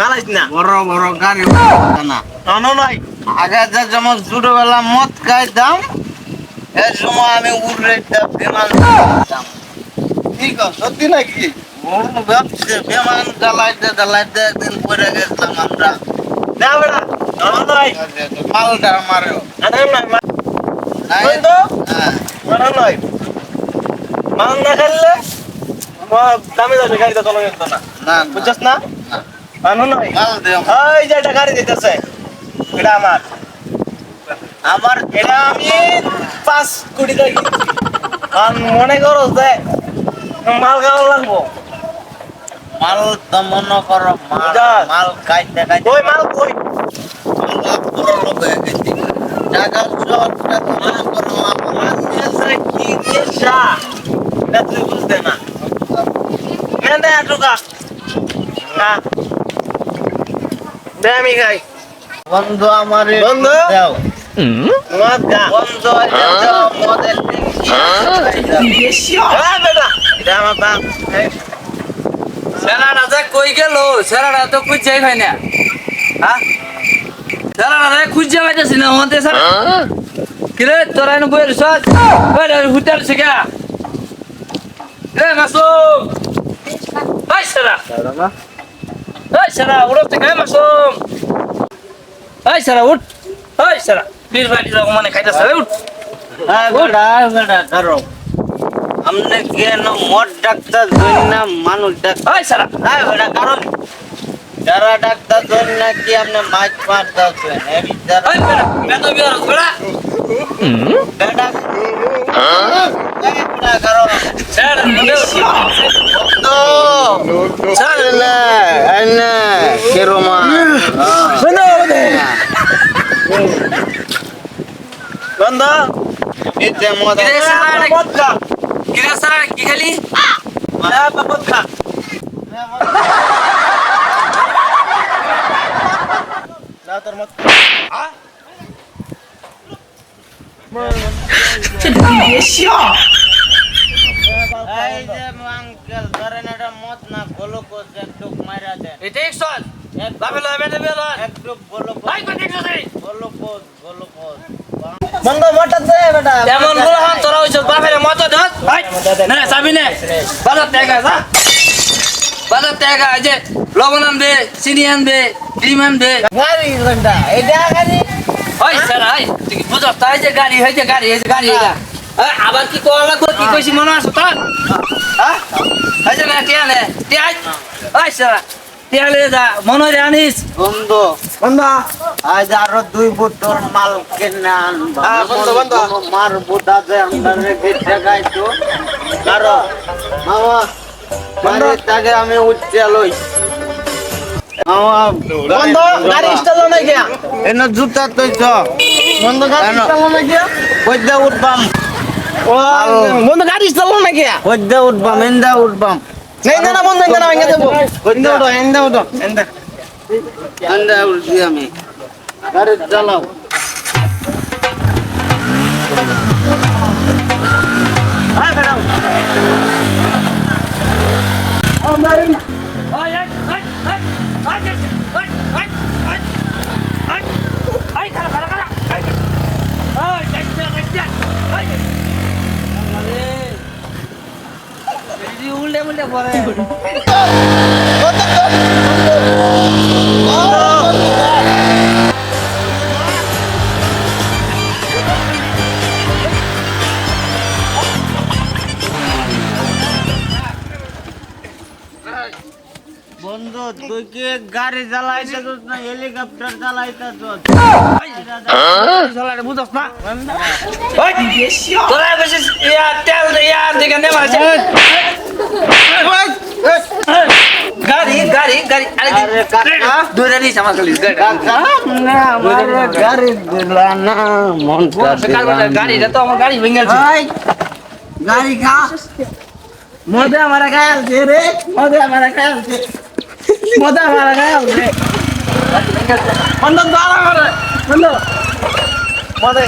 পালাইস না। বড় বড় গাড়ি। না। জানো নাই। আগে যা যেমন ছোটবেলা মদ খাই খাইতাম এ সময় আমি উড়ে বিমান চালাইতাম ঠিক আছে সত্যি নাকি? বিমান চালাইতে চালাইতে একদিন পরে গেছিলাম আমরা। না বেড়া জানো নাই। মালটা আমারও। নয় হ্যাঁ। মাল না খেললে দামি দামি গাড়িতে চলো না না। বুঝছিস না? ওই যে একটা গাড়ি দিতেছে এটা আমার। আমার? এটা আমি পাঁচ কোটি টাকা। আর মনে করো যে মাল গাওয়া লাগবো? মাল তো মনে করো মাল। মাল খাইতে খাইতে ওই মাল কই? লাভ বড় লোক টাকা সব করো আমার আছে কি নেশা? এটা তুই বুঝতে না। না দে টুকা না। দে আমি খাই। বন্ধু আমার বন্ধু? দাও। মদ খা বন্ধু এটা দাও মদের হ্যাঁ? বেটা। এটা আমার বাপ। সেরাটা যে কই গেল? সেরাটা তো খুঁজে ভাই না। হ্যাঁ? সেরাটা রে খুঁজে পাইতেছি না আমাদের স্যার কিরে তোরা এনে বই রিসার্চ হুটার শিখা রে মাসুম। এই সেরা এই সেরা উড়ো থেকে মাসুম এই সেরা উঠ। এই সেরা। বীর বাড়ি যাও মানে খাইতেছে। উঠ। হ্যাঁ বেটা ধরো। আমনে কেন মদ ডাক্তার ধরি না মানুষ ডাক্তার? এই সেরা। হ্যাঁ বেটা কারণ যারা ডাক্তার ধরি না কি আপনি মাছ মারতেছেন এই যারা এই বেটা বেটা বিয়ার বেটা। বেটা এই বেটা কারণ সেরা তো চলে चांगलं अन्न किरोमा गंध किरा सर की खाली तर मग 这个也笑。哎呀！বলকো একটুক মাইরা দেন। এটা ইকশন লাভে লাভে নেবে লন একটুক বলকো ভাই কত ইকশন রে বলকো বলকো মঙ্গ মটা দে বেটা। এমনগুলো হাম তোরা লবণ আনবে চিনি আনবে ডিম আনবে। গাড়ি ঘণ্টা। গাড়ি গাড়ি গাড়ি আবার কি কোয়া লাগবে? কি কইছি মনে আছে তোর হ্যাঁ হয়েছে না কে আই ওই স্যার যা মনে রে আনিস বন্ধু। বন্ধু। আজ আরও দুই বোতল মাল কিনে আনবা। হ্যাঁ, বন্ধু, বন্ধু। মার বুদা যে আমরা রেখে টাকাইতো কারও মামা বন্ধু। বাড়ির থেকে আমি উঠতে লই মামা বন্ধু গাড়ি স্টার্ট না গিয়া এনে জুতা তুই চ। বন্ধু গাড়ি কেন? স্টার্ট না গিয়া কই দে উঠবাম বন্ধু গাড়ি চালো নাকি গিয়া কই দে উঠবাম এন্দা উঠবাম। নেই না বন্ধু না ভেঙে দেবো এন্দা উঠো এন্দা উঠো এন্দা। এন্দা উঠছি আমি। গাড়ি চালাও। টেবিলটা পরে বন্ধু তুই কি গাড়ি জ্বালাইতে দোস না হেলিকপ্টার জ্বালাইতে দোস জ্বালাইতে না তেল ইয়া দিকে নেমা গাড়ি গাড়ি গাড়ি। আরে আরে কাকা। দৌড়ে দিস আমার গাড়ি কাকা না আমার গাড়ি দিলা না মন গাড়িটা তো আমার গাড়ি ভেঙে গেছে। ভাই গাড়ি খা। মদে আমার রে মদে আমার মদে আমার বন্ধ করে। বন্ধ। মদে